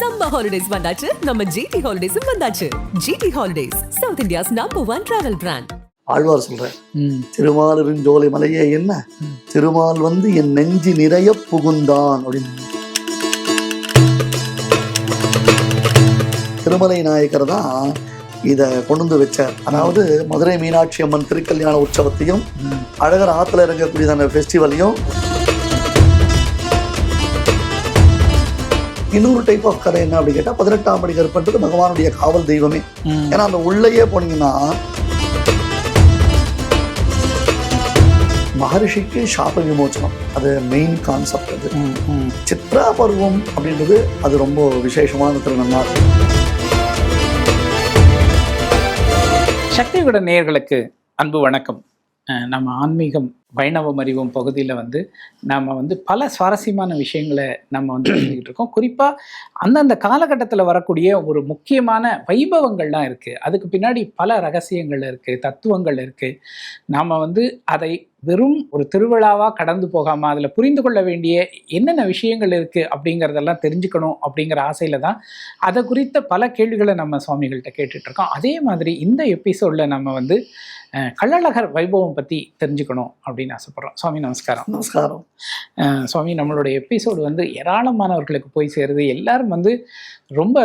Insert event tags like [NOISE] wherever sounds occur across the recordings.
Summer holidays வந்தாச்சு. நம்ம GT ஹாலிடேஸும் வந்தாச்சு. GT holidays South India's number one travel brand Alvar சொல்ற ம். திருமாலிருஞ் ஜோலை மலையே என்ன. திருமால் வந்து என் நெஞ்சி நிறைய புகுந்தான் அப்படின்னு. திருமலை நாயக்கர் தான் இதை கொண்டு வந்து வச்சார். அதாவது மதுரை மீனாட்சி அம்மன் திருக்கல்யாண உற்சவத்தையும். அழகர் ஆத்துல இறங்கக்கூடியதான ஃபெஸ்டிவலையும் இன்னொரு டைப் ஆஃப் கதை என்ன அப்படி கேட்டால் பதினெட்டாம் படி கருப்பன்றது பகவானுடைய காவல் தெய்வமே. ஏன்னா அந்த உள்ளேயே போனீங்கன்னா மகரிஷிக்கு சாப விமோச்சனம். அது மெயின் கான்செப்ட் அது. சித்ரா பருவம் அப்படின்றது அது ரொம்ப விசேஷமான திருநன்னாள் சக்தி விட நேயர்களுக்கு அன்பு வணக்கம். நம்ம ஆன்மீகம் வைணவம் அறிவும் பகுதியில் வந்து நம்ம வந்து பல சுவாரஸ்யமான விஷயங்களை நம்ம வந்து தெரிஞ்சுக்கிட்டு இருக்கோம். குறிப்பாக அந்தந்த காலகட்டத்தில் வரக்கூடிய ஒரு முக்கியமான வைபவங்கள்லாம் இருக்குது அதுக்கு பின்னாடி பல ரகசியங்கள் இருக்குது தத்துவங்கள் இருக்குது நாம் வந்து அதை வெறும் ஒரு திருவிழாவாக கடந்து போகாமல் அதில் புரிந்து கொள்ள வேண்டிய என்னென்ன விஷயங்கள் இருக்குது அப்படிங்கிறதெல்லாம் தெரிஞ்சுக்கணும் அப்படிங்கிற ஆசையில் தான் அதை குறித்த பல கேள்விகளை நம்ம சுவாமிகள்கிட்ட கேட்டுட்டு இருக்கோம் அதே மாதிரி இந்த எபிசோடில் நம்ம வந்து கள்ளழகர் வைபவம் பற்றி தெரிஞ்சுக்கணும் அப்படின்னு ஆசைப்படுறோம். சுவாமி நமஸ்காரம். நமஸ்காரம். சுவாமி நம்மளுடைய எபிசோடு வந்து ஏராளமானவர்களுக்கு போய் சேருது. எல்லாரும் வந்து ரொம்ப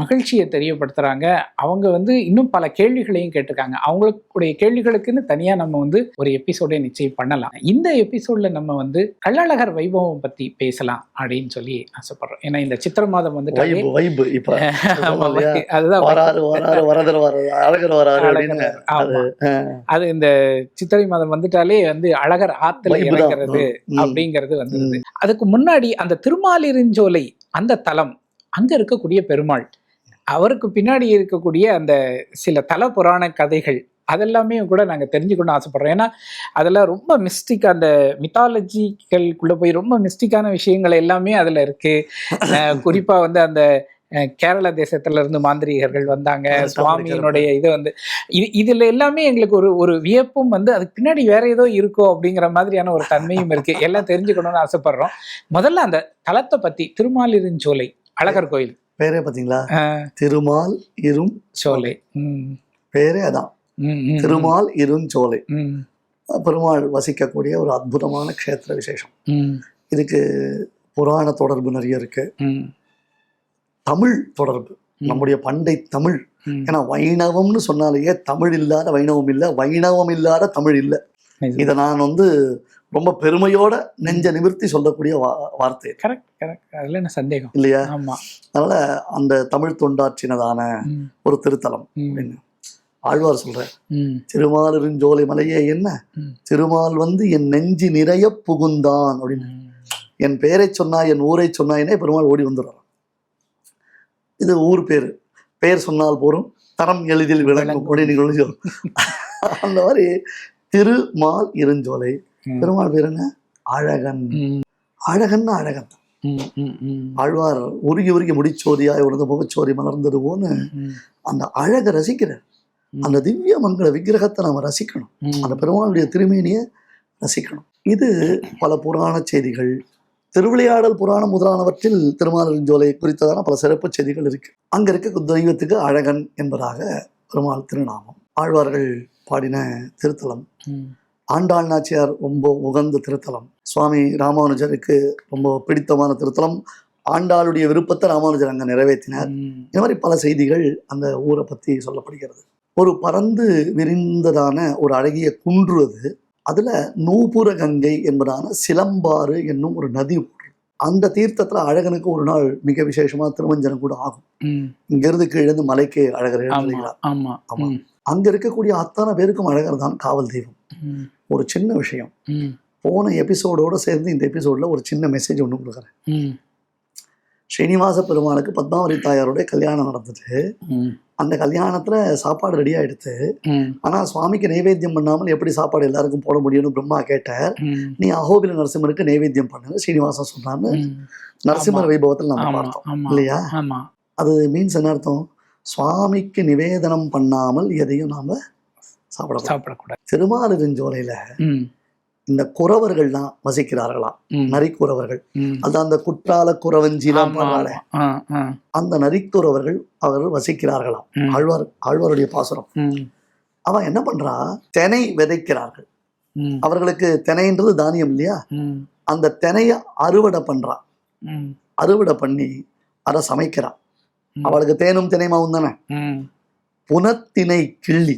மகிழ்ச்சியை தெரியப்படுத்துகிறாங்க அவங்க வந்து இன்னும் பல கேள்விகளையும் கேட்டிருக்காங்க. அவங்களுடைய கேள்விகளுக்குன்னு தனியாக நம்ம வந்து ஒரு எபிசோடை நிச்சயம் பண்ணலாம். இந்த எபிசோடில் நம்ம வந்து கள்ளழகர் வைபவம் பற்றி பேசலாம் அப்படின்னு சொல்லி ஆசைப்படுறோம். ஏன்னா இந்த சித்திர மாதம் வந்து. அது இந்த சித்திரை மாதம் வந்துட்டாலே வந்து அழகர் ஆத்துல. இறங்குறது. அப்படிங்கிறது வந்துருது. அதுக்கு முன்னாடி அந்த திருமாலிருஞ்சோலை அந்த தலம் அங்க இருக்கக்கூடிய பெருமாள் அவருக்கு பின்னாடி இருக்கக்கூடிய அந்த சில தல புராண கதைகள் அதெல்லாமே கூட நாங்கள் தெரிஞ்சுக்கணும்னு ஆசைப்படுறோம். ஏன்னா அதெல்லாம் ரொம்ப மிஸ்டிக் அந்த மித்தாலஜிக்கல்குள்ளே போய் ரொம்ப மிஸ்டிக்கான விஷயங்கள் எல்லாமே அதில் இருக்குது குறிப்பாக வந்து அந்த கேரள தேசத்துல இருந்து மாந்திரிகர்கள் வந்தாங்க. சுவாமியினுடைய இது வந்து இது இதுல எல்லாமே எங்களுக்கு ஒரு ஒரு வியப்பும் வந்து அதுக்கு பின்னாடி வேற ஏதோ இருக்கோ அப்படிங்கிற மாதிரியான ஒரு தன்மையும் இருக்கு. எல்லாம் தெரிஞ்சுக்கணும்னு ஆசைப்படுறோம். முதல்ல அந்த தலத்தை பத்தி திருமாலிருஞ்சோலை அழகர் கோயில். பேரே பாத்தீங்களா? திருமால் இரும் சோலை. ம், பேரே அதான். திருமால் இருஞ்சோலை. பெருமாள் வசிக்கக்கூடிய ஒரு அற்புதமான க்ஷேத்திர விசேஷம். இதுக்கு புராண தொடர்பு நிறைய இருக்கு. தமிழ் தொடர்பு. நம்முடைய பண்டை தமிழ். ஏன்னா வைணவம்னு சொன்னாலேயே தமிழ் இல்லாத வைணவம் இல்லை வைணவம் இல்லாத தமிழ் இல்லை. இது நான் வந்து ரொம்ப பெருமையோட நெஞ்ச நிமிர்த்தி சொல்லக்கூடிய வா- வார்த்தை கரெக்ட் கரெக்ட். அதுல என்ன சந்தேகம்? இல்லையா? அதனால அந்த தமிழ் தொண்டாற்றினதான ஒரு திருத்தலம் அப்படின்னு. ஆழ்வார் சொல்ற ம், திருமாலிருஞ்சோலை மலையே என்ன. திருமால் வந்து என் நெஞ்சி நிறைய புகுந்தான் அப்படின்னு. என் பேரை சொன்னா என் ஊரை சொன்னாயினே பெருமாள் ஓடி வந்துடுறான் இது ஊர் பேர் பெயர் சொன்னால் போரும் தரம் எளிதில் விளங்கும். அப்படின்னு சொல்லி. அந்த மாதிரி திருமால் இருஞ்சோலை. பெருமாள் பேர் என்ன அழகன் அழகன்னா அழகன் ஆழ்வார் உருகி உருகி முடிச்சோதியாய் உணர்ந்த முகச்சோதி மலர்ந்தது போன்னு அந்த அழகை ரசிக்கிறார் ம். அந்த திவ்ய மங்கள விக்கிரகத்தை நம்ம ரசிக்கணும். அந்த பெருமாளுடைய திருமேனியை ரசிக்கணும். இது பல புராண செய்திகள் திருவிளையாடல் புராணம் முதலானவற்றில் திருமாலிருஞ்சோலை குறித்ததான பல சிறப்பு செய்திகள் இருக்கு. அங்க இருக்க தெய்வத்துக்கு அழகன் என்பதாக பெருமாள் திருநாமம். ஆழ்வார்கள் பாடின திருத்தலம். ஆண்டாள் நாச்சியார் ரொம்ப உகந்த திருத்தலம். சுவாமி ராமானுஜருக்கு ரொம்ப பிடித்தமான திருத்தலம். ஆண்டாளுடைய விருப்பத்தை ராமானுஜர் அங்கே நிறைவேற்றினார். இந்த மாதிரி பல செய்திகள் அந்த ஊரை பற்றி சொல்லப்படுகிறது. ஒரு பறந்து விரிந்ததான ஒரு அழகிய குன்று அது. அதில் நூபுர கங்கை என்பதான சிலம்பாறு என்னும் ஒரு நதி அந்த தீர்த்தத்தில் அழகனுக்கு ஒரு நாள் மிக விசேஷமாக திருமஞ்சனம் கூட ஆகும். இங்கிருந்து கீழேந்து மலைக்கு அழகர் ஆமா எழுந்துகிறார் ஆமா. ஆமா. ம், அங்கே இருக்கக்கூடிய அத்தனை பேருக்கும் அழகர் தான் காவல் தெய்வம். ஒரு சின்ன விஷயம். போன எபிசோடோட சேர்ந்து இந்த எபிசோடில் ஒரு சின்ன மெசேஜ் ஒன்று கொடுக்குறேன். ஸ்ரீனிவாச பெருமாளுக்கு பத்மாவதி தாயாருடைய கல்யாணம் நடந்தது. அந்த கல்யாணத்தில் சாப்பாடு ரெடி ஆயிடுத்து. ம், ஆனால் சுவாமிக்கு நைவேத்தியம் பண்ணாமல் எப்படி சாப்பாடு எல்லாருக்கும் போட முடியும்னு பிரம்மா கேட்டார். நீ அகோபில நரசிம்மருக்கு நைவேத்தியம் பண்ணுன்னு ஸ்ரீனிவாசன் சொன்னான்னு. நரசிம்மர். வைபவத்தில் நம்ம பார்த்தோம் இல்லையா? அது மீன்ஸ் என்ன அர்த்தம்? சுவாமிக்கு நிவேதனம் பண்ணாமல் எதையும் நாம சாப்பிடலாம் சாப்பிடக்கூடாது. திருமாலிருஞ்சோலையில இந்த குறவர்கள்லாம் வசிக்கிறார்களாம். ம், நரிக்குறவர்கள். அதான் அந்த குற்றால குறவஞ்சிலாம் அந்த நரிக்குறவர்கள் அவர்கள் வசிக்கிறார்களாம். ஆழ்வார் ஆழ்வாருடைய பாசுரம். அவன் என்ன பண்றா? தினை விதைக்கிறார்கள். அவர்களுக்கு தினைன்றது தானியம் இல்லையா? அந்த தினைய அறுவடை பண்றா ம், அறுவடை பண்ணி அதை சமைக்கிறா ம். அவளுக்கு தேனும் தினைமாவும் தானே? புனத்தினை கிள்ளி.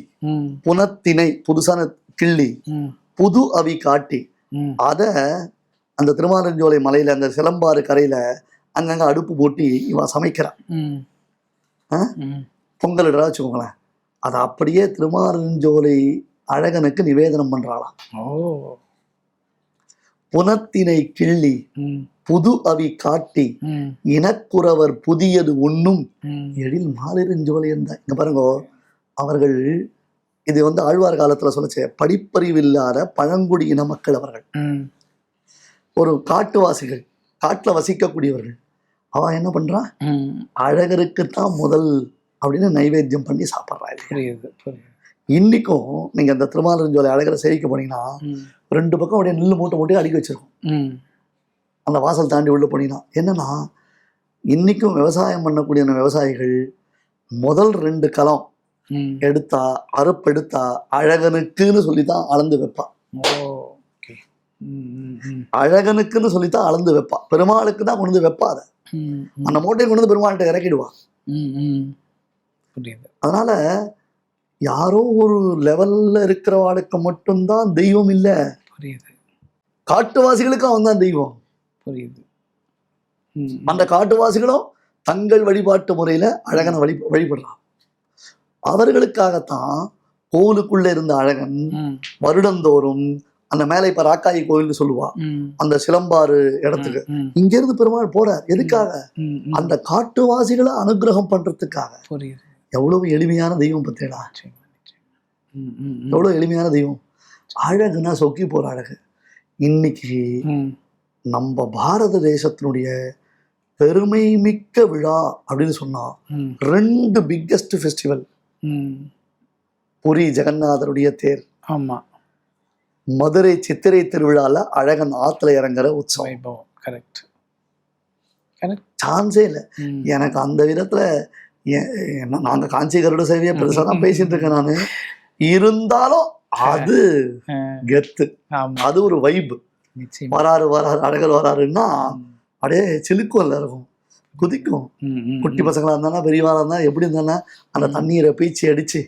புனத்தினை புதுசான கிள்ளி. புது அவி காட்டி. அதை அந்த திருமாலஞ்சோலை மலையில அந்த சிலம்பாறு கரையில அங்கங்க அடுப்பு போட்டு இவ சமைக்கிறா ம். ஆ? ம். பொங்கல் இடா வச்சுக்கோங்களேன் அதை அப்படியே திருமாலஞ்சோலை அழகனுக்கு நிவேதனம் பண்றாளாம் ஓ புனத்தினை கிள்ளி புது அவி காட்டி இனக்குறவர் புதியது உண்ணும் ம். எழில் மாலிருஞ்சோலை என்ற இங்க பாருங்க அவர்கள் இது வந்து ஆழ்வார் காலத்துல சொல்லச்சே படிப்பறிவு இல்லாத பழங்குடி இன மக்கள் அவர்கள். ஒரு காட்டுவாசிகள் காட்டுல வசிக்கக்கூடியவர்கள். அவன் என்ன பண்றான்? ம். அழகருக்கு தான் முதல் அப்படின்னு நைவேத்தியம் பண்ணி சாப்பிட்றா இது புரியுது புரியுது. இன்னைக்கும் நீங்க அந்த திருமாலிருஞ்சோலை அழகரை சேவிக்க போனீங்கன்னா ரெண்டு பக்கம் அப்படியே நெல்லு மூட்டை மூட்டையை அடுக்கி வச்சிருக்கும். அந்த வாசல் தாண்டி உள்ள போனீங்கன்னா என்னன்னா இன்னைக்கும் விவசாயம் பண்ணக்கூடிய விவசாயிகள் முதல் ரெண்டு களம். எடுத்தா அறுப்பெடுத்தா அழகனுக்குன்னு சொல்லி தான் அளந்து வைப்பா. அழகனுக்குன்னு சொல்லி தான் அளந்து வைப்பா. பெருமாளுக்கு தான் கொண்டு வந்து வைப்பா அதை அந்த மூட்டையை கொண்டு வந்து பெருமாள்கிட்ட இறக்கிடுவா. அதனால யாரோ ஒரு லெவல்ல இருக்கிறவாளுக்கு மட்டும்தான் தெய்வம் இல்லை. புரியுது. காட்டுவாசிகளுக்கு அவன் தான் தெய்வம். புரியுது. அந்த காட்டுவாசிகளும் தங்கள் வழிபாட்டு முறையில அழகனை வழி வழிபடுறான். அவர்களுக்காகத்தான் கோவிலுக்குள்ள இருந்த அழகன் வருடந்தோறும் அந்த மேலே இப்ப ராக்காயி கோவில்னு சொல்லுவா. அந்த சிலம்பாறு இடத்துக்கு. இங்க இருந்து பெருமாள் போறார். எதுக்காக. அந்த காட்டுவாசிகளை அனுகிரகம் பண்றதுக்காக. எவ்வளவு எளிமையான தெய்வம் ம். எவ்வளவு எளிமையான தெய்வம். அழகுனா சொக்கி போற அழகு. இன்னைக்கு நம்ம பாரத தேசத்தினுடைய பெருமை மிக்க விழா அப்படின்னு சொன்னா ரெண்டு பிக்கெஸ்ட் ஃபெஸ்டிவல். புரி ஜெகநாதருடைய தேர். ஆமா. மதுரை சித்திரை திருவிழால அழகன் ஆத்துல இறங்குற உற்சவம். வைபவம். கரெக்ட். கரெக்ட். சான்ஸே இல்லை. எனக்கு அந்த விதத்துல எ- என்ன- நாங்க காஞ்சி கருட சேவையை பெருசா தான் பேசிட்டு இருக்கேன் நானு. இருந்தாலும் அது கெத்து. அது ஒரு வைப். வராரு வராரு அழகர் வராருன்னா அப்படியே சிலுக்கும் எல்லாருக்கும். குதிக்கும். குட்டி பசங்களா இருந்தானா பெரியவாளா இருந்தா எப்படி இருந்தானா அந்த தண்ணீரை பீச்சி அடிச்சு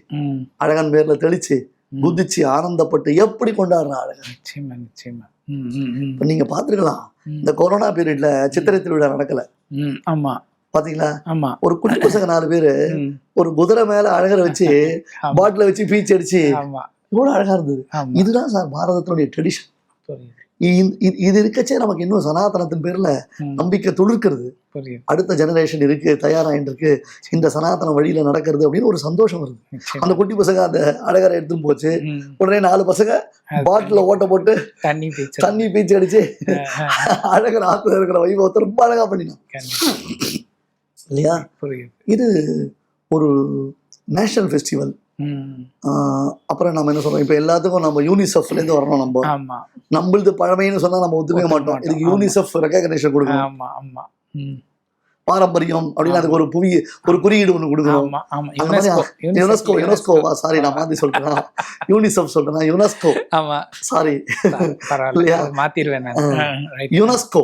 அழகன் பேர்ல தெளிச்சு. குதிச்சு ஆனந்தப்பட்டு எப்படி கொண்டாடுறான் அழகன்? நிச்சயமா நீங்க பாத்துருக்கலாம் இந்த கொரோனா பீரியட்ல சித்திரை திருவிழா நடக்கல. ஆமா. பாத்தீங்களா? ஆமா. ஒரு குட்டி பசங்க நாலு பேரு ஒரு குதிரை மேல அழகரை வச்சு [LAUGHS] பாட்டில வச்சு பீச் அடிச்சு எவ்வளவு அழகா இருந்தது. இதுதான் சார் பாரதத்தினுடைய ட்ரெடிஷன் இது இருக்கச்சே நமக்கு இன்னும் சனாதனத்தின் பேர்ல நம்பிக்கை துளிர்க்கிறது. அடுத்த ஜெனரேஷன் இருக்கு தயாராகிட்டு இருக்கு இந்த சனாதன வழியில நடக்கிறது அப்படின்னு ஒரு சந்தோஷம் வருது. அந்த குட்டி பசங்க அந்த அழகரை எடுத்துன்னு போச்சு. உடனே நாலு பசங்க பாட்டில ஓட்ட போட்டு தண்ணி பீச்சு. தண்ணி பீச்சு அடிச்சு அழகர் ஆத்துல இருக்கிற வைபவத்தை ரொம்ப அழகா பண்ணினான். இல்லையா? இது ஒரு நேஷனல் ஃபெஸ்டிவல் அப்புறம் நம்ம என்ன சொல்றோம்? இப்போ எல்லாத்துக்கும் நம்ம யூனிசெஃப்ல இருந்து வரணும் நம்ம. நம்மளது பழமைன்னு சொன்னா நம்ம ஒத்துக்க மாட்டோம். இதுக்கு. யூனிசெஃப் ரெக்கக்னேஷன் கொடுக்கணும். ஆமா ஆமா. ம், பாரம்பரியம் அப்படின்னு அதுக்கு ஒரு புவி ஒரு குறியீடு ஒன்று கொடுக்கணும். யுனெஸ்கோ யுனெஸ்கோ யுனெஸ்கோவா சாரி நான் மாத்தி சொல்றேன். யூனிசெஃப் சொல்றேன் யுனெஸ்கோ. ஆமா. சாரி இல்லையா? right. யுனெஸ்கோ.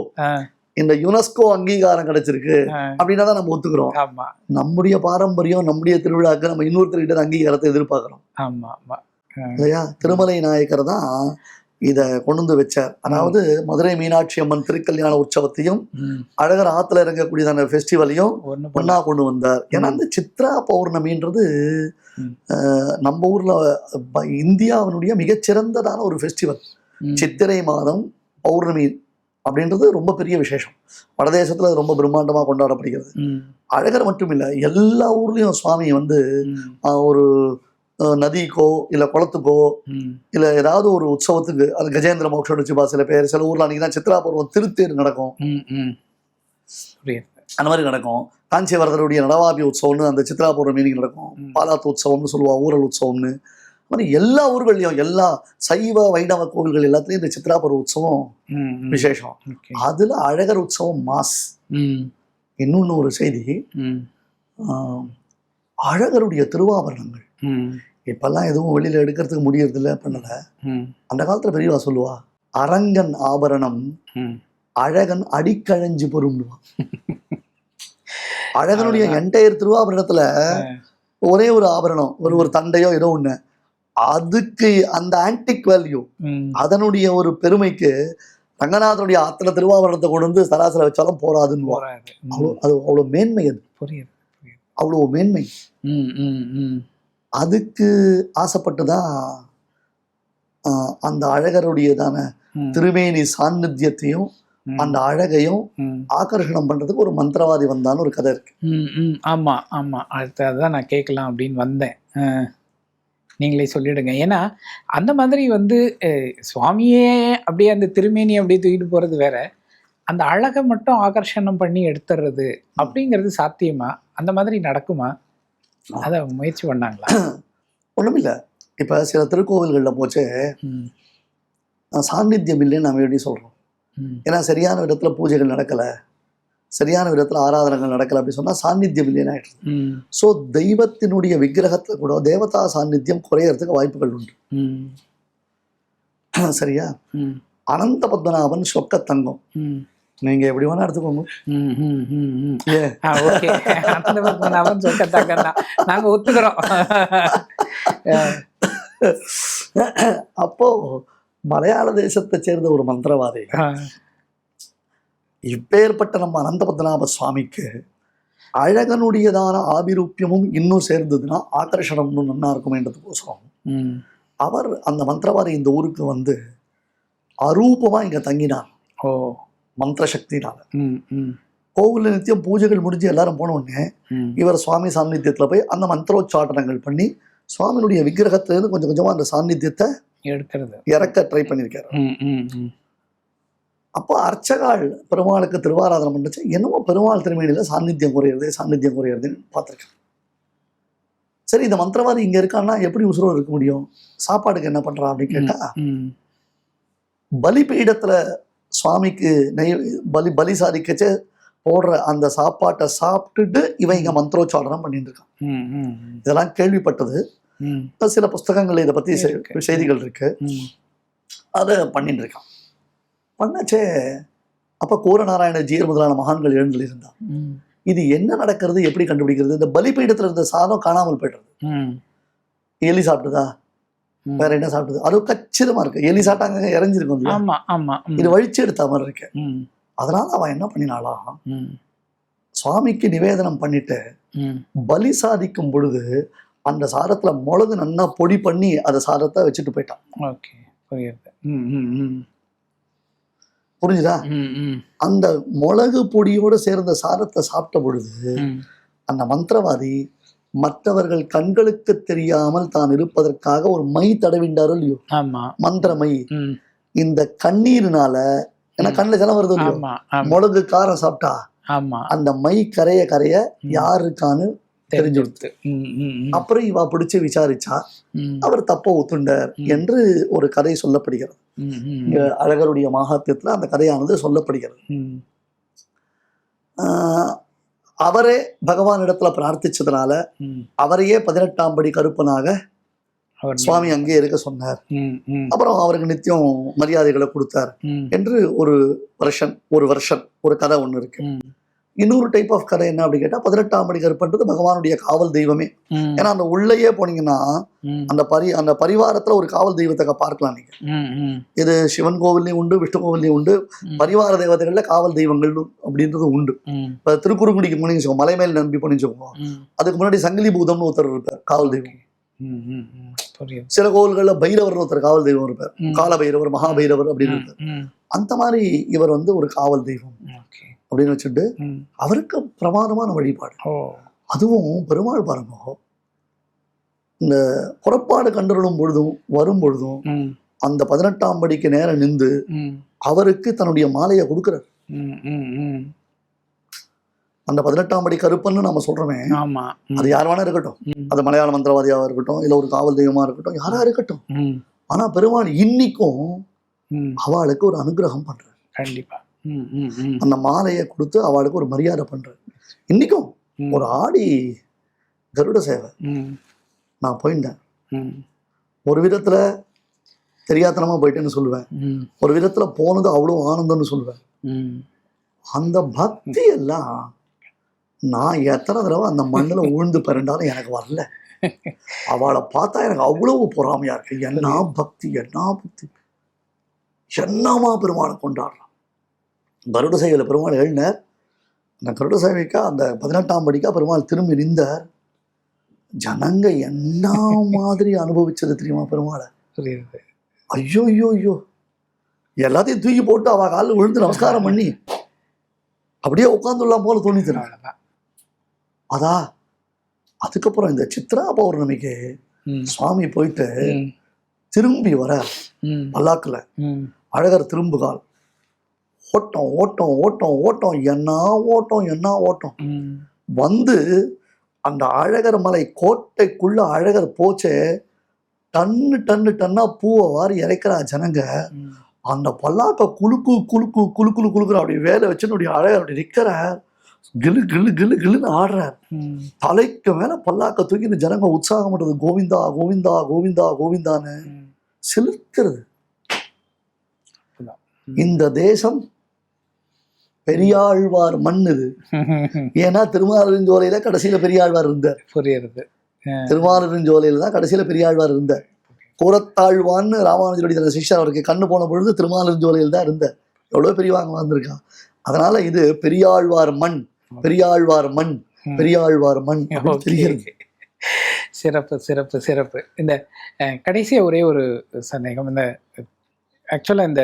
இந்த யுனெஸ்கோ அங்கீகாரம் கிடைச்சிருக்கு அப்படின்னா தான் நம்ம ஒத்துக்கிறோம். ஆமா. நம்முடைய பாரம்பரியம் நம்முடைய திருவிழாக்கு நம்ம இன்னொருத்தர்கிட்ட அங்கீகாரத்தை எதிர்பார்க்கிறோம். ஆமா ஆமா. ஆ, இல்லையா? திருமலை நாயக்கர் தான் இதை கொண்டு வந்து வச்சார். அதாவது மதுரை மீனாட்சி அம்மன் திருக்கல்யாண உற்சவத்தையும் அழகர் ஆத்துல இறங்கக்கூடியதான ஃபெஸ்டிவலையும் ஒண்ணா கொண்டு வந்தார். ஏன்னா இந்த சித்ரா பௌர்ணமின்றது நம்ம ஊர்ல இந்தியாவினுடைய மிகச்சிறந்ததான ஒரு ஃபெஸ்டிவல் சித்திரை மாதம் பௌர்ணமி அப்படின்றது ரொம்ப பெரிய விசேஷம். வடதேசத்துல அது ரொம்ப பிரம்மாண்டமா கொண்டாடப்படுகிறது. அழகர் மட்டும் இல்ல எல்லா ஊர்லயும் சுவாமி வந்து ஒரு நதிக்கோ இல்ல குளத்துக்கோ இல்ல ஏதாவது ஒரு உற்சவத்துக்கு அது கஜேந்திர மோட்சம் வச்சுப்பா சில பேர் சில ஊர்ல அன்னைக்கு தான் சித்ரா பருவம் திருத்தேர் நடக்கும் அந்த மாதிரி நடக்கும். காஞ்சிவரதருடைய நடவாபி உற்சவம்னு அந்த சித்ரா பௌர்ணமி நடக்கும். பாலாத்து உற்சவம்னு சொல்லுவா ஊரல் உற்சவம்னு. மாதிரி எல்லா ஊர்கள்லையும் எல்லா சைவ வைணவ கோவில்கள் எல்லாத்துலயும் இந்த சித்ரா பருவ உற்சவம். விசேஷம். அதுல அழகர் உற்சவம் மாஸ். இன்னொன்னு ஒரு செய்தி. அழகருடைய திருவாபரணங்கள். இப்பெல்லாம் எதுவும் வெளியில எடுக்கிறதுக்கு முடியறதில்ல பண்ணல. ம், அந்த காலத்துல பெரியவா சொல்லுவா அரங்கன் ஆபரணம். அழகன் அடிக்கழஞ்சு பொருண்டுவான் அழகனுடைய என்டையர் திருவாபரணத்துல ஒரே ஒரு ஆபரணம் ஒரு ஒரு தண்டையோ ஏதோ ஒண்ணு. அதுக்கு அந்த ஆன்டிக் வேல்யூ. அதனுடைய ஒரு பெருமைக்கு ரங்கநாதனுடைய அத்தனை திருவாபரணத்தை கொண்டு வந்து சராசரி வச்சாலும் போராதுன்னு அது அவ்வளோ மேன்மை அது. புரியுது அவ்வளோ மேன்மை. அதுக்கு ஆசைப்பட்டு தான் அந்த அழகருடையதான திருமேனி சாநித்தியத்தையும் அந்த அழகையும். ஆகர்ஷணம் பண்றதுக்கு ஒரு மந்திரவாதி வந்தான்னு ஒரு கதை இருக்கு. ஆமா ஆமா. அடுத்து அதான் நான் கேட்கலாம் அப்படின்னு வந்தேன். நீங்களே சொல்லிடுங்க. ஏன்னா அந்த மாதிரி வந்து சுவாமியே அப்படியே அந்த திருமேனி அப்படியே தூக்கிட்டு போறது வேற. அந்த அழகை மட்டும் ஆகர்ஷணம் பண்ணி எடுத்துறது அப்படிங்கிறது சாத்தியமா? அந்த மாதிரி நடக்குமா? அதை முயற்சி பண்ணாங்களா? [CLEARS THROAT] ஒண்ணுமில்ல இப்ப சில திருக்கோவில்கள்ல போச்சு. சாநித்தியம் இல்லைன்னு நம்ம எப்படி சொல்றோம்? ம், ஏன்னா சரியான விதத்துல பூஜைகள் நடக்கல. சரியான விதத்துல ஆராதனைகள் நடக்கல அப்படி சொன்னா சாநித்தியம் இல்லைன்னு ஆயிடுது ம், ஸோ தெய்வத்தினுடைய விக்கிரகத்துல கூட தேவதா சாநித்தியம் குறையறதுக்கு வாய்ப்புகள் உண்டு. [CLEARS THROAT] சரியா? அனந்த பத்மநாபன் சொக்க தங்கம் நீங்க எப்படி வேணா எடுத்துக்கோங்க. நாங்க ஒத்துக்கிறோம். [LAUGHS] அப்போ மலையாள தேசத்தை சேர்ந்த ஒரு மந்திரவாதி. இப்பேற்பட்ட நம்ம அனந்த பத்மநாப சுவாமிக்கு. அழகனுடையதான ஆபிரூப்பியமும் இன்னும் சேர்ந்ததுன்னா ஆகர்ஷணம்னு நன்னா இருக்குமேன்றதுக்கோசரம். அவர் அந்த மந்திரவாதி இந்த ஊருக்கு வந்து அரூபமா இங்க தங்கினார். ஓ. மந்திர சக்தினால ம், ம், கோவில்ல நித்தியம் பூஜைகள் முடிஞ்சு எல்லாரும் போன உடனே. இவர் சுவாமி சாநித்தியத்துல போய் அந்த மந்திரோச்சாட்டனங்கள் பண்ணி சுவாமியினுடைய விக்கிரகத்திலிருந்து கொஞ்சம் கொஞ்சமா அந்த சாநித்தியத்தை எடுக்கிறது. இறக்க ட்ரை பண்ணியிருக்காரு. அப்போ அர்ச்சகாள் பெருமாளுக்கு திருவாராதனை பண்ணுச்சு என்னமோ பெருமாள் திருமேனியில சாநித்தியம் குறையிறது சாநித்தியம் குறையிறதுன்னு பார்த்துருக்கேன் சரி இந்த மந்திரவாதி இங்க இருக்கான்னா எப்படி உசுரோடு இருக்க முடியும்? சாப்பாடுக்கு என்ன பண்றான் அப்படின்னு கேட்டா ம், பலிபீடத்துல சுவாமிக்கு நெய் பலி பலி சாதிக்கச்சு போடுற அந்த சாப்பாட்டை சாப்பிட்டுட்டு இவன் இங்க மந்திரோச்சாரணம் பண்ணிட்டு இருக்கான். இதெல்லாம் கேள்விப்பட்டது. சில புஸ்தகங்கள் இதை இருக்கு. செய்திகள் இருக்கு. அதை பண்ணிட்டு இருக்கான். பண்ணச்சே. அப்ப கூரநாராயண ஜீர் முதலான மகான்கள் எழுந்து இருந்தான் ம், இது என்ன நடக்கிறது எப்படி கண்டுபிடிக்கிறது? இந்த பலிபீடத்துல இருந்த சாதம் காணாமல் போயிடுறது. எலி சாப்பிட்டுதா. வேற என்ன சாப்பிட்டது? அது கச்சிதமா இருக்கு. எலி சாப்பிட்டாங்க இறஞ்சிருக்கும் இது வழிச்சு எடுத்த மாதிரி இருக்கு. அதனால அவன் என்ன பண்ணினாலாம் ம், சுவாமிக்கு நிவேதனம் பண்ணிட்டு. பலி சாதிக்கும் பொழுது அந்த சாதத்துல மிளகு நன்னா பொடி பண்ணி அந்த சாதத்தை வச்சுட்டு போயிட்டான். ஓகே புரியுது. புரிஞ்சுதா? அந்த மிளகு பொடியோடு சேர்ந்த சாதத்தை சாப்பிட்ட பொழுது. அந்த மந்திரவாதி மற்றவர்கள் கண்களுக்கு தெரியாமல் தான் இருப்பதற்காக ஒரு மை தடவிண்டாரோ இல்லையோ? மந்திர மை. இந்த கண்ணீர்னால ஏன்னா. கண்ணில் ஜலம் வருது மிளகு காரம் சாப்பிட்டா அந்த மை கரைய கரைய. யாருக்கான்னு தெரிஞ்சு ம், அப்புறம் இவா பிடிச்சு விசாரிச்சா அவர் தப்ப ஒத்துண்டார். என்று ஒரு கதை சொல்லப்படுகிறது. அழகருடைய மகாத்தியத்துல அந்த கதையானது சொல்லப்படுகிறது. அவரே பகவான் இடத்துல பிரார்த்திச்சதுனால. அவரையே பதினெட்டாம் படி கருப்பனாக சுவாமி அங்கேயே இருக்க சொன்னார். அப்புறம் அவருக்கு நித்தியம் மரியாதைகளை கொடுத்தார் என்று ஒரு வருஷன் ஒரு வருஷன் ஒரு கதை ஒன்று இருக்கு. இன்னொரு டைப் ஆஃப் கதை என்ன அப்படின்னு கேட்டா பதினெட்டாம் படி கருப்பன்றது பகவானுடைய காவல் தெய்வமே. ஏன்னா அந்த உள்ளேயே போனீங்கன்னா அந்த பரி அந்த பரிவாரத்துல ஒரு காவல் தெய்வத்தை பார்க்கலாம் நீங்க. இது சிவன் கோவில்லையும் உண்டு விஷ்ணு கோவில்லையும் உண்டு. பரிவார தேவதைகள்ல காவல் தெய்வங்கள் அப்படின்றது உண்டு. இப்ப திருக்குறுங்குடிக்கு போனீங்க மலை மேல் நம்பி போனீங்க. அதுக்கு முன்னாடி சங்கிலி பூதம்னு ஒருத்தர் இருப்பார் காவல் தெய்வம். சில கோவில்கள்ல பைரவர் ஒருத்தர் காவல் தெய்வம் இருப்பார். கால பைரவர் மகா பைரவர் அப்படின்னு இருப்பார். அந்த மாதிரி இவர் வந்து ஒரு காவல் தெய்வம். ஓகே. அப்படின்னு வச்சுட்டு. அவருக்கு பிரமாதமான வழிபாடு. அதுவும் பெருமாள் பாருங்க இந்த புறப்பாடு கண்டருளும் பொழுதும் வரும் பொழுதும் அந்த பதினெட்டாம் படிக்கு நேரம் நின்று அவருக்கு தன்னுடைய மாலையை கொடுக்குறார். அந்த பதினெட்டாம் படி கருப்பன்னு நம்ம சொல்றோமே அது யார் வேணா இருக்கட்டும். அது மலையாள மந்திரவாதியாக இருக்கட்டும் இல்ல ஒரு காவல் தெய்வமா இருக்கட்டும் யாரா இருக்கட்டும். ஆனா பெருமாள் இன்னிக்கும் அவளுக்கு ஒரு அனுகிரகம் பண்றாரு. கண்டிப்பா. அந்த மாலையை கொடுத்து அவளுக்கு ஒரு மரியாதை பண்றாரு இன்னைக்கும் ஒரு ஆடி கருட சேவை. நான் போயிருந்தேன். ஒரு விதத்துல தெரியாத்தனமா போயிட்டேன்னு சொல்லுவேன். ஒரு விதத்துல போனது அவ்வளோ ஆனந்தம்னு சொல்லுவேன். அந்த பக்தி எல்லாம் நான் எத்தனை தடவை அந்த மண்ணுல [LAUGHS] உழுந்து பிறண்டாலும் எனக்கு வரல. அவளை பார்த்தா எனக்கு அவ்வளவு பொறாமையா இருக்கு. என்ன பக்தி என்ன பக்தி என்னமா பெருமாளை கொண்டாடுறான்? கருட சேவையில் பெருமாள் எழுந்தார் அந்த கருட சேவைக்கா அந்த பதினெட்டாம் படிக்கா பெருமாள் திரும்பி நின்றார். ஜனங்க என்ன மாதிரி அனுபவிச்சது தெரியுமா பெருமாளை? ஐயோ ஐயோ ஐயோ. எல்லாத்தையும் தூக்கி போட்டு அவ காலில் விழுந்து நமஸ்காரம் பண்ணி அப்படியே உட்காந்துடலாம் போல. அவ்வளவுதான். அதா அதுக்கப்புறம் இந்த சித்ரா பௌர்ணமிக்கு சுவாமி போயிட்டு திரும்பி வர பல்லாக்குல அழகர் திரும்புகால். ஓட்டம் ஓட்டம் ஓட்டம் ஓட்டம் என்ன ஓட்டம் என்ன ஓட்டம். வந்து அந்த அழகர் மலை கோட்டைக்குள்ள அழகர் போச்சே டன்னு டன்னு டன்னா பூவை வாரி இறைக்கிறா ஜனங்க. அந்த பல்லாக்க குலுக்கு குலுக்கு குலுக்குலு குலுக்குற அப்படி வேலை வச்சுன்னு அப்படி அழகர் அப்படி நிற்கிற கிளு கிளு கிளு கிளுன்னு ஆடுறார். தலைக்கு மேல பல்லாக்க தூக்கி இந்த ஜனங்க உற்சாகம் பண்றது கோவிந்தா கோவிந்தா கோவிந்தா கோவிந்தான்னு அதான். இந்த தேசம் பெரியாழ்வார் மண் இது. [LAUGHS] ஏன்னா திருமாலிருஞ்சோலையில கடைசியில பெரியாழ்வார் இருந்தார். புரியுது திருமாலிருஞ்சோலையில தான் கடைசியில பெரியாழ்வார் இருந்தார். கூரத்தாழ்வான்னு ராமானுஜருடைய தன் சிஷ்யர் அவருக்கு கண்ணு போன பொழுது திருமாலிருஞ்சோலையில் தான் இருந்தார். எவ்வளவு பெரியவாங்க வந்திருக்கான். அதனால இது பெரியாழ்வார் மண் பெரியாழ்வார் மண். பெரியாழ்வார் மண். தெரிகிறது. சிறப்பு சிறப்பு சிறப்பு. இந்த அஹ், கடைசியா ஒரே ஒரு சந்தேகம். இந்த ஆக்சுவலாக இந்த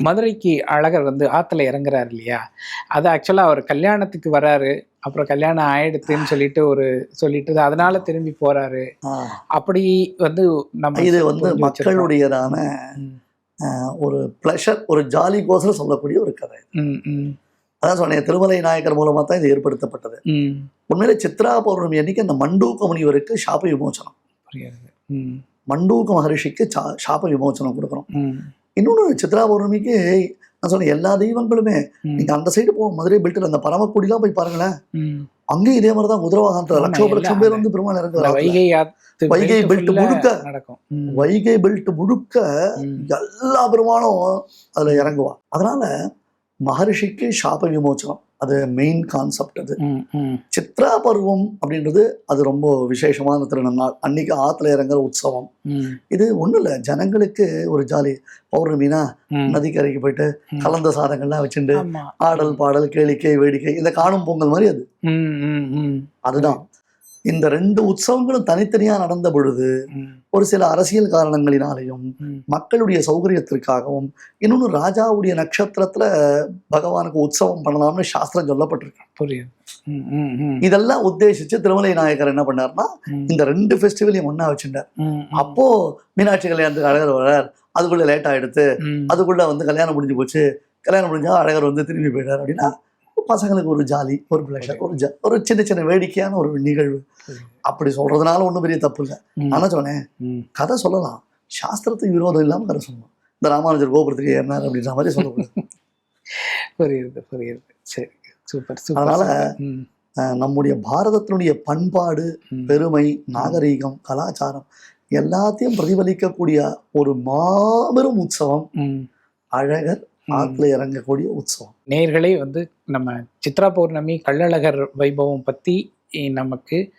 மதுரைக்கு அழகர் வந்து ஆத்துல இறங்குறாரு இல்லையா? அது ஆக்சுவலாக அவர் கல்யாணத்துக்கு வராரு. அப்புறம் கல்யாணம் ஆயிடுத்துன்னு சொல்லிட்டு ஒரு சொல்லிட்டு அதனால திரும்பி போறாரு. அப்படி வந்து நம்ம இது வந்து. மக்களுடையதான ஒரு ப்ளஷர் ஒரு ஜாலிக்கோசரம் சொல்லக்கூடிய ஒரு கதை. அதான் சொன்னேன் திருமலை நாயக்கர் மூலமா தான் இது ஏற்படுத்தப்பட்டது. உண்மையிலே சித்ரா பௌர்ணமி அன்னைக்கு அந்த மண்டூக்க முனிவருக்கு சாப விமோசனம். புரியுது ம், மண்டூக்க மகரிஷிக்கு சாப விமோசனம் கொடுக்குறோம் இன்னொன்று சித்ரா பௌர்ணமிக்கு நான் சொன்னேன் எல்லா தெய்வங்களுமே. நீங்க அந்த சைடு போ மதுரை பெல்ட்டில் அந்த பரமக்குடிலாம் போய் பாருங்களேன். அங்கேயும் இதே மாதிரி தான் குதிரவாகனத்தில் ஆமா, லட்சோப லட்சம் பேர் வந்து பெருமாள் இறங்குறாங்க வைகை full-ஆ முழுக்க. நடக்கும். வைகை பெல்ட் முழுக்க எல்லா பெருமாளும் அதுல இறங்குவா அதனால மகரிஷிக்கு சாப விமோசனம் அது மெயின் கான்செப்ட் அது. சித்ரா பருவம் அப்படின்றது அது ரொம்ப விசேஷமான திருநாள் அன்னைக்கு ஆத்துல இறங்குற உற்சவம். இது ஒண்ணும் இல்ல. ஜனங்களுக்கு ஒரு ஜாலி. பௌர்ணமினா. நதிக்கரைக்கு போயிட்டு. கலந்த சாதங்கள்லாம் வச்சுட்டு ஆடல் பாடல் கேளிக்கை வேடிக்கை இந்த காணும் பொங்கல் மாதிரி அது. அதுதான். இந்த ரெண்டு உற்சவங்களும் தனித்தனியா நடந்த பொழுது ஒரு சில அரசியல் காரணங்களினாலையும். மக்களுடைய சௌகரியத்திற்காகவும் இன்னொன்று ராஜாவுடைய நட்சத்திரத்துல பகவானுக்கு உற்சவம் பண்ணலாம்னு சாஸ்திரம் சொல்லப்பட்டிருக்கு. புரியுது. இதெல்லாம் உத்தேசிச்சு திருமலை நாயக்கர் என்ன பண்ணாருன்னா ம், இந்த ரெண்டு ஃபெஸ்டிவலையும் ஒண்ணா வச்சுட்டார். அப்போ மீனாட்சி கல்யாணத்துக்கு அழகர் வர்றார் அதுக்குள்ள லேட் ஆயிடுத்து அதுக்குள்ள வந்து கல்யாணம் முடிஞ்சு போச்சு. கல்யாணம் முடிஞ்சா அழகர் வந்து திரும்பி போயிட்டார் அப்படின்னா பசங்களுக்கு ஒரு ஜாலி ஒரு பிளஷர் ஒரு ஜா ஒரு சின்ன சின்ன வேடிக்கையான ஒரு நிகழ்வு. அப்படி சொல்றதுனால ஒன்றும் பெரிய தப்பு இல்லை. நான் சொன்னேன்? கதை சொல்லலாம். சாஸ்திரத்துக்கு விரோதம் இல்லாம கதை சொல்லணும் இந்த ராமானுஜர் கோபுரத்துக்கு ஏறினார் அப்படின்ற மாதிரி சொல்லக்கூடாது. [LAUGHS] புரியுது புரியுது. சரி. சூப்பர் சூப்பர் அதனால, நம்முடைய பாரதத்தினுடைய பண்பாடு பெருமை நாகரீகம் கலாச்சாரம் எல்லாத்தையும் பிரதிபலிக்கக்கூடிய ஒரு மாபெரும் உற்சவம் அழகர் ஆத்துல இறங்கக்கூடிய உற்சவம். நேயர்களே வந்து நம்ம சித்ரா பௌர்ணமி கள்ளழகர் வைபவம் பற்றி நமக்கு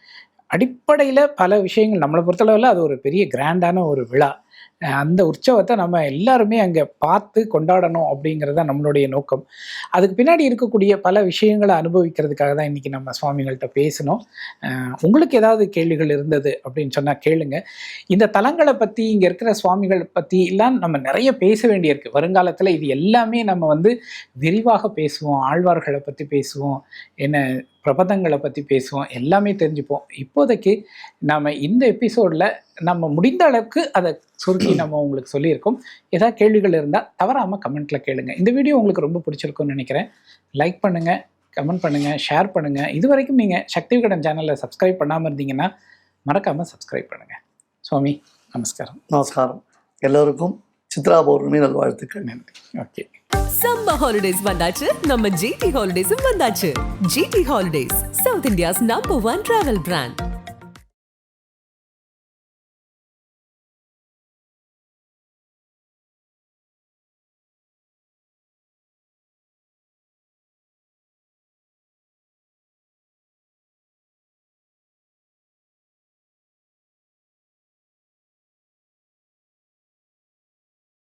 அடிப்படையில் பல விஷயங்கள் நம்மளை பொறுத்தளவில் அது ஒரு பெரிய கிராண்டான ஒரு விழா. அந்த உற்சவத்தை நம்ம எல்லாருமே அங்கே பார்த்து கொண்டாடணும் அப்படிங்கிறது தான் நம்மளுடைய நோக்கம். அதுக்கு பின்னாடி இருக்கக்கூடிய பல விஷயங்களை அனுபவிக்கிறதுக்காக தான் இன்றைக்கி நம்ம சுவாமிகள்கிட்ட பேசணும். உங்களுக்கு ஏதாவது கேள்விகள் இருந்தது அப்படின்னு சொன்னால் கேளுங்க. இந்த தலங்களை பற்றி இங்கே இருக்கிற சுவாமிகள் பற்றி எல்லாம் நம்ம நிறைய பேச வேண்டியிருக்கு. வருங்காலத்தில் இது எல்லாமே நம்ம வந்து விரிவாக பேசுவோம். ஆழ்வார்களை பற்றி பேசுவோம். என்ன பிரபந்தங்களை பற்றி பேசுவோம் எல்லாமே தெரிஞ்சுப்போம். இப்போதைக்கு நாம் இந்த எபிசோடில் நம்ம முடிந்த அளவுக்கு அதை சுருக்கி [CLEARS THROAT] நம்ம உங்களுக்கு சொல்லியிருக்கோம். ஏதாவது கேள்விகள் இருந்தால் தவறாமல் கமெண்ட்டில் கேளுங்க. இந்த வீடியோ உங்களுக்கு ரொம்ப பிடிச்சிருக்கும்னு நினைக்கிறேன். லைக் பண்ணுங்கள் கமெண்ட் பண்ணுங்கள் ஷேர் பண்ணுங்கள் இது வரைக்கும் நீங்கள் சக்தி விகடன் சேனலை சப்ஸ்கிரைப் பண்ணாமல் இருந்தீங்கன்னா மறக்காமல் சப்ஸ்கிரைப் பண்ணுங்கள் சுவாமி நமஸ்காரம். நமஸ்காரம். எல்லோருக்கும் சித்ரா பௌர்ணமி நல்வாழ்த்துக்கள் நன்றி. ஓகே. சம்ம ஹாலிடேஸ் வந்தாச்சு. நம்ம ஜிடி ஹாலிடேஸும் வந்தாச்சு. GT holidays South India's number one travel brand